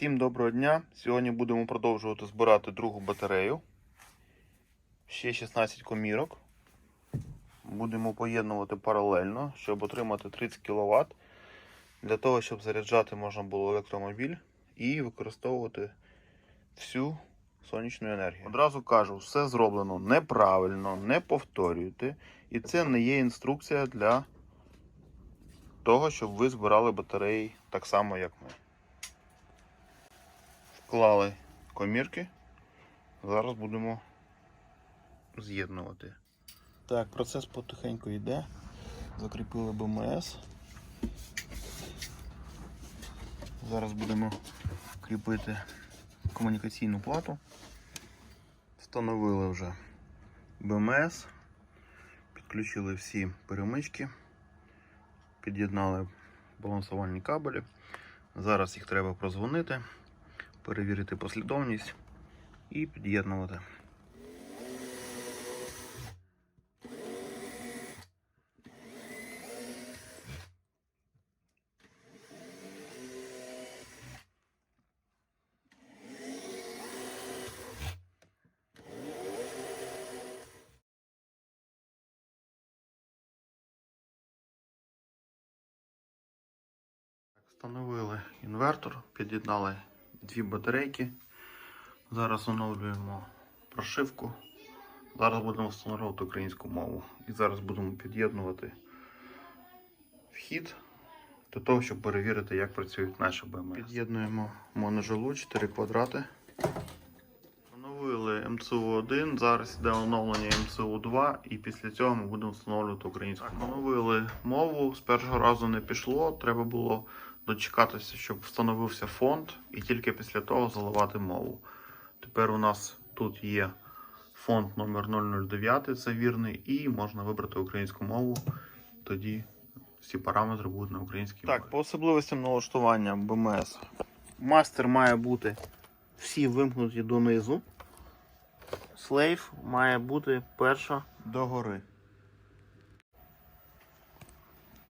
Всім доброго дня! Сьогодні будемо продовжувати збирати другу батарею. Ще 16 комірок. Будемо поєднувати паралельно, щоб отримати 30 кВт. Для того, щоб заряджати можна було електромобіль і використовувати всю сонячну енергію. Одразу кажу, все зроблено неправильно, не повторюйте. І це не є інструкція для того, щоб ви збирали батареї так само, як ми. Вклали комірки. Зараз будемо з'єднувати. Так, процес потихеньку йде. Закріпили БМС. Зараз будемо кріпити комунікаційну плату. Встановили вже БМС, підключили всі перемички, під'єднали балансувальні кабелі. Зараз їх треба прозвонити перевірити послідовність і під'єднувати. Встановили інвертор, під'єднали дві батарейки. Зараз оновлюємо прошивку. Зараз будемо встановлювати українську мову. І зараз будемо під'єднувати вхід для того, щоб перевірити, як працюють наші БМС. Під'єднуємо моножилу 4 квадрати. Встановили МЦУ-1, зараз йде оновлення МЦУ-2 і після цього ми будемо встановлювати українську мову. Оновили мову, з першого разу не пішло, треба було дочекатися, щоб встановився фонд, і тільки після того заливати мову. Тепер у нас тут є фонд номер 009, це вірний, і можна вибрати українську мову. Тоді всі параметри будуть на українській мові. Так, по особливостям налаштування БМС. Мастер має бути всі вимкнуті донизу. Слейв має бути перша догори.